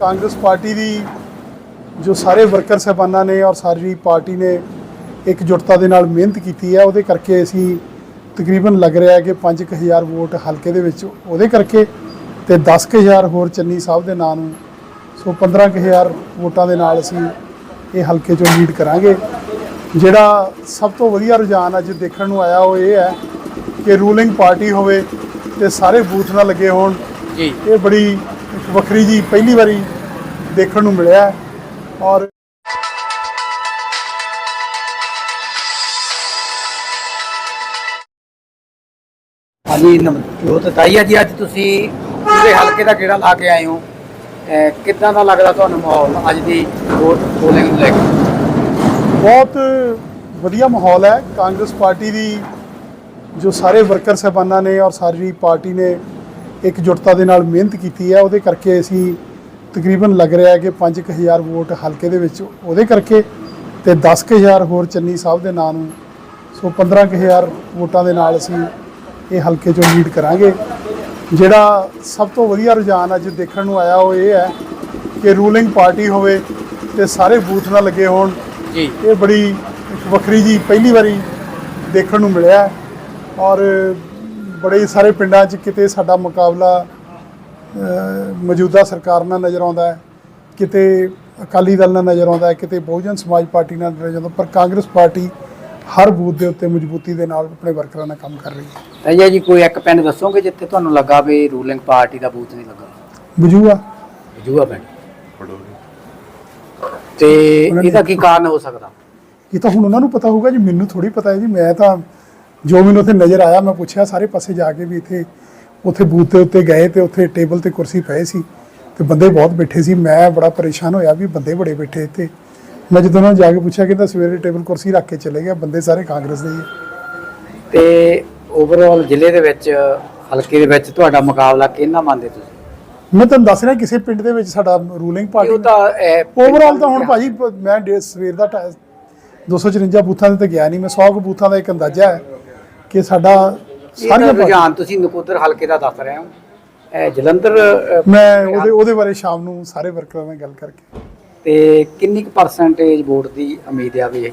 Congress party ਦੀ ਜੋ ਸਾਰੇ worker ਸਹਿਬਾਨਾਂ ਨੇ ਔਰ ਸਾਰੀ ਪਾਰਟੀ ਨੇ ਇਕਜੁੱਟਤਾ ਦੇ ਨਾਲ ਮਿਹਨਤ ਕੀਤੀ ਹੈ ਉਹਦੇ ਕਰਕੇ ਅਸੀਂ ਤਕਰੀਬਨ ਲੱਗ ਰਿਹਾ ਹੈ ਕਿ 5000 ਵੋਟ ਹਲਕੇ ਦੇ ਵਿੱਚ ਉਹਦੇ ਕਰਕੇ ਤੇ 10000 ਹੋਰ ਚੰਨੀ ਸਾਹਿਬ ਦੇ ਨਾਂ ਨੂੰ। ਸੋ 15000 ਵੋਟਾਂ ਦੇ ਨਾਲ ਅਸੀਂ ਇਹ ਹਲਕੇ ਚੋਂ ਲੀਡ ਕਰਾਂਗੇ। ਜਿਹੜਾ ਸਭ ਤੋਂ ਵਧੀਆ ਰੁਝਾਨ ਅੱਜ ਦੇਖਣ ਨੂੰ ਆਇਆ ਉਹ ਇਹ ਹੈ ਕਿ ਰੂਲਿੰਗ ਪਾਰਟੀ ਹੋਵੇ ਤੇ ਸਾਰੇ ਬੂਥ ਨਾਲ ਲੱਗੇ ਹੋਣ। ਇਹ ਬੜੀ ਇੱਕ ਵੱਖਰੀ ਜੀ ਪਹਿਲੀ ਵਾਰੀ ਦੇਖਣ ਨੂੰ ਮਿਲਿਆ ਔਰ ਹਾਂਜੀ ਨਮਜੋਤ ਤਾਈਆ ਜੀ ਅੱਜ ਤੁਸੀਂ ਪੂਰੇ ਹਲਕੇ ਦਾ ਕਿਹੜਾ ਲਾ ਕੇ ਆਏ ਹੋ। ਕਿੱਦਾਂ ਦਾ ਲੱਗਦਾ ਤੁਹਾਨੂੰ ਮਾਹੌਲ ਅੱਜ ਦੀ ਵੋਟ ਪੋਲਿੰਗ ਨੂੰ ਲੈ ਕੇ? ਬਹੁਤ ਵਧੀਆ ਮਾਹੌਲ ਹੈ। ਕਾਂਗਰਸ ਪਾਰਟੀ ਦੀ ਜੋ ਸਾਰੇ ਵਰਕਰ ਸਹਿਬਾਨਾਂ ਨੇ ਔਰ ਸਾਰੀ ਪਾਰਟੀ ਨੇ ਇਕਜੁੱਟਤਾ ਦੇ ਨਾਲ ਮਿਹਨਤ ਕੀਤੀ ਹੈ ਉਹਦੇ ਕਰਕੇ ਅਸੀਂ ਤਕਰੀਬਨ ਲੱਗ ਰਿਹਾ ਹੈ ਕਿ 5000 ਵੋਟ ਹਲਕੇ ਦੇ ਵਿੱਚ ਉਹਦੇ ਕਰਕੇ ਤੇ 10000 ਹੋਰ ਚੰਨੀ ਸਾਹਿਬ ਦੇ ਨਾਂ ਨੂੰ। ਸੋ 15000 ਵੋਟਾਂ ਦੇ ਨਾਲ ਅਸੀਂ ਇਹ ਹਲਕੇ ਚੋਂ ਲੀਡ ਕਰਾਂਗੇ। ਜਿਹੜਾ ਸਭ ਤੋਂ ਵਧੀਆ ਰੁਝਾਨ ਅੱਜ ਦੇਖਣ ਨੂੰ ਆਇਆ ਉਹ ਇਹ ਹੈ ਕਿ ਰੂਲਿੰਗ ਪਾਰਟੀ ਹੋਵੇ ਤੇ ਸਾਰੇ ਬੂਥ ਨਾਲ ਲੱਗੇ ਹੋਣ। ਜੀ। ਇਹ ਬੜੀ ਇੱਕ ਵੱਖਰੀ ਜੀ ਪਹਿਲੀ ਵਾਰੀ ਦੇਖਣ ਨੂੰ ਮਿਲਿਆ ਔਰ ਬੜੇ ਸਾਰੇ ਪਿੰਡਾਂ 'ਚ ਕਿਤੇ ਸਾਡਾ ਮੁਕਾਬਲਾ ਮੌਜੂਦਾ ਸਰਕਾਰ ਨਾਲ ਨਜ਼ਰ ਆਉਂਦਾ ਹੈ ਕਿਤੇ ਅਕਾਲੀ ਦਲ ਨਾਲ ਨਜ਼ਰ ਆਉਂਦਾ ਹੈ ਕਿਤੇ ਬਹੁਜਨ ਸਮਾਜ ਪਾਰਟੀ ਨਾਲ ਨਜ਼ਰ ਆਉਂਦਾ ਪਰ ਕਾਂਗਰਸ ਪਾਰਟੀ ਹਰ ਬੂਥ ਦੇ ਉੱਤੇ ਮਜ਼ਬੂਤੀ ਦੇ ਨਾਲ ਆਪਣੇ ਵਰਕਰਾਂ ਨਾਲ ਕੰਮ ਕਰ ਰਹੀ ਹੈ। ਤਾਈਆ ਜੀ ਕੋਈ ਇੱਕ ਪਿੰਡ ਦੱਸੋਗੇ ਜਿੱਥੇ ਤੁਹਾਨੂੰ ਲੱਗਾ ਵੀ ਰੂਲਿੰਗ ਪਾਰਟੀ ਦਾ ਬੂਥ ਨਹੀਂ ਲੱਗਾ? ਬਜੂਆ ਜੂਆ ਪਿੰਡ। ਤੇ ਇਹਦਾ ਕੀ ਕਾਰਨ ਹੋ ਸਕਦਾ? ਇਹ ਤਾਂ ਹੁਣ ਉਹਨਾਂ ਨੂੰ ਪਤਾ ਹੋਊਗਾ ਜੀ ਮੈਨੂੰ ਥੋੜੀ ਪਤਾ ਹੈ ਜੀ ਮੈਂ ਤਾਂ ਜੋ ਮੈਨੂੰ ਉੱਥੇ ਨਜ਼ਰ ਆਇਆ ਮੈਂ ਪੁੱਛਿਆ ਸਾਰੇ ਪਾਸੇ ਜਾ ਕੇ ਵੀ ਇੱਥੇ ਉੱਥੇ ਬੂਥ ਦੇ ਉੱਤੇ ਗਏ ਤੇ ਉੱਥੇ ਟੇਬਲ ਤੇ ਕੁਰਸੀ ਪਏ ਸੀ ਤੇ ਬੰਦੇ ਬਹੁਤ ਬੈਠੇ ਸੀ। ਮੈਂ ਬੜਾ ਪਰੇਸ਼ਾਨ ਹੋਇਆ ਵੀ ਬੰਦੇ ਬੜੇ ਬੈਠੇ ਇੱਥੇ। ਮੈਂ ਜਦੋਂ ਉਹਨਾਂ ਨੂੰ ਜਾ ਕੇ ਪੁੱਛਿਆ ਕਿ ਤਾਂ ਸਵੇਰੇ ਟੇਬਲ ਕੁਰਸੀ ਰੱਖ ਕੇ ਚਲੇ ਗਿਆ ਬੰਦੇ ਸਾਰੇ ਕਾਂਗਰਸ ਦੇ ਹੀ। ਤੇ ਓਵਰਆਲ ਜ਼ਿਲ੍ਹੇ ਦੇ ਵਿੱਚ ਹਲਕੇ ਦੇ ਵਿੱਚ ਤੁਹਾਡਾ ਮੁਕਾਬਲਾ ਕਿਹਨਾਂ ਮੰਨਦੇ ਤੁਸੀਂ? ਮੈਂ ਤੁਹਾਨੂੰ ਦੱਸ ਰਿਹਾ ਕਿਸੇ ਪਿੰਡ ਦੇ ਵਿੱਚ ਸਾਡਾ ਰੂਲਿੰਗ ਉਹ ਪਾਰਟੀ ਤਾਂ ਅਹ, ਓਵਰਆਲ ਤਾਂ ਹੁਣ ਭਾਜੀ ਮੈਂ ਸਵੇਰ ਦਾ ਢਾਈ- 254 ਬੂਥਾਂ ਦੇ ਤੇ ਗਿਆ ਨਹੀਂ ਮੈਂ 100 ਕੁ ਬੂਥਾਂ ਦਾ ਇੱਕ ਅੰਦਾਜ਼ਾ ਹੈ। ਕਿ ਸਾਡਾ ਸਾਰੀਆਂ ਰੁਝਾਨ ਤੁਸੀਂ ਨਕੋਦਰ ਹਲਕੇ ਦਾ ਦੱਸ ਰਹੇ ਹੋ। ਇਹ ਜਲੰਧਰ ਅਹ, ਮੈਂ ਉਹਦੇ ਉਹਦੇ ਬਾਰੇ ਸ਼ਾਮ ਨੂੰ ਸਾਰੇ ਵਰਕਰਾਂ ਨਾਲ ਗੱਲ ਕਰਕੇ। ਤੇ ਕਿੰਨੀ ਕੁ ਪਰਸੈਂਟੇਜ ਵੋਟ ਦੀ ਉਮੀਦ ਆ ਵੀ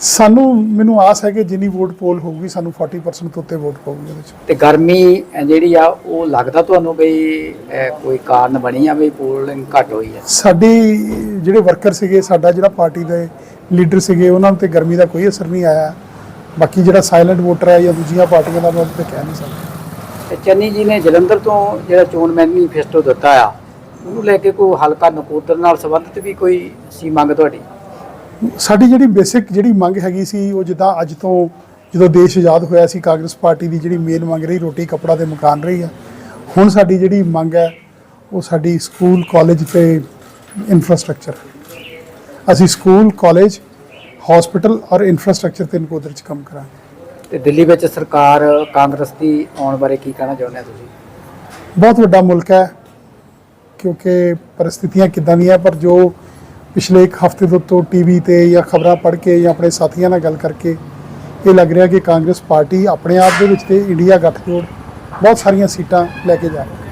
ਸਾਨੂੰ ਮੈਨੂੰ ਆਸ ਹੈ ਕਿ ਜਿੰਨੀ ਵੋਟ ਪੋਲ ਹੋਊਗੀ ਸਾਨੂੰ 40% ਤੋਂ ਉੱਤੇ ਵੋਟ ਪਾਊਗੀ ਉਹਦੇ ਚ ਤੇ ਗਰਮੀ ਅਹ, ਜਿਹੜੀ ਆ ਉਹ ਲੱਗਦਾ ਤੁਹਾਨੂੰ ਅਹ, ਕੋਈ ਕਾਰਨ ਬਣੀ ਆ ਵੀ ਪੋਲਿੰਗ ਘੱਟ ਹੋਈ ਆ? ਸਾਡੀ ਜਿਹੜੇ ਵਰਕਰ ਸੀਗੇ ਸਾਡਾ ਜਿਹੜਾ ਪਾਰਟੀ ਦੇ ਲੀਡਰ ਸੀਗੇ ਉਹਨਾਂ ਤੇ ਗਰਮੀ ਦਾ ਕੋਈ ਅਸਰ ਨਹੀਂ ਆਇਆ। ਬਾਕੀ ਜਿਹੜਾ ਸਾਇਲੈਂਟ ਵੋਟਰ ਹੈ ਜਾਂ ਦੂਜੀਆਂ ਪਾਰਟੀਆਂ ਦਾ ਮੈਂ ਤੇ ਕਹਿ ਨਹੀਂ ਸਕਦਾ। ਤੇ ਚੰਨੀ ਜੀ ਨੇ ਜਲੰਧਰ ਤੋਂ ਜਿਹੜਾ ਚੋਣ ਮੈਨੀਫੈਸਟੋ ਦਿੱਤਾ ਆ ਉਹਨੂੰ ਲੈ ਕੇ ਕੋਈ ਹਲਕਾ ਨਕੋਦਰ ਨਾਲ ਸੰਬੰਧਿਤ ਵੀ ਕੋਈ ਸੀ ਮੰਗ ਤੁਹਾਡੀ? ਸਾਡੀ ਜਿਹੜੀ ਬੇਸਿਕ ਜਿਹੜੀ ਮੰਗ ਹੈਗੀ ਸੀ ਉਹ ਜਿੱਦਾਂ ਅੱਜ ਤੋਂ ਜਦੋਂ ਦੇਸ਼ ਆਜ਼ਾਦ ਹੋਇਆ ਸੀ ਕਾਂਗਰਸ ਪਾਰਟੀ ਦੀ ਜਿਹੜੀ ਮੇਨ ਮੰਗ ਰਹੀ ਰੋਟੀ ਕੱਪੜਾ ਤੇ ਮਕਾਨ ਰਹੀ ਆ। ਹੁਣ ਸਾਡੀ ਜਿਹੜੀ ਮੰਗ ਹੈ ਉਹ ਸਾਡੀ ਸਕੂਲ ਕਾਲਜ ਤੇ ਇਨਫਰਾਸਟ੍ਰਕਚਰ ਅਸੀਂ ਸਕੂਲ ਕਾਲਜ ਹਸਪੀਟਲ ਔਰ ਇਨਫਰਾਸਟ੍ਰਕਚਰ ਤੇ ਨਕੋਦਰ ਚ ਕੰਮ ਕਰਾਂਗੇ। ਤੇ ਦਿੱਲੀ ਵਿੱਚ ਸਰਕਾਰ ਕਾਂਗਰਸ ਦੀ ਆਉਣ ਬਾਰੇ ਕੀ ਕਹਿਣਾ ਚਾਹੁੰਦੇ ਆ ਤੁਸੀਂ? ਬਹੁਤ ਵੱਡਾ ਮੁਲਕ ਹੈ ਕਿਉਂਕਿ ਪਰਿਸਥਿਤੀਆਂ ਕਿਦਾਂ ਦੀਆਂ ਪਰ ਜੋ ਪਿਛਲੇ ਇੱਕ ਹਫ਼ਤੇ ਤੋਂ ਤੋਂ ਟੀਵੀ ਤੇ ਜਾਂ ਖਬਰਾਂ ਪੜ੍ਹ ਕੇ ਜਾਂ ਆਪਣੇ ਸਾਥੀਆਂ ਨਾਲ ਗੱਲ ਕਰਕੇ ਇਹ ਲੱਗ ਰਿਹਾ ਕਿ ਕਾਂਗਰਸ ਪਾਰਟੀ ਆਪਣੇ ਆਪ ਦੇ ਵਿੱਚ ਤੇ ਇੰਡੀਆ ਗੱਠਜੋੜ ਬਹੁਤ ਸਾਰੀਆਂ ਸੀਟਾਂ ਲੈ ਕੇ ਜਾ ਰਹੀ ਹੈ।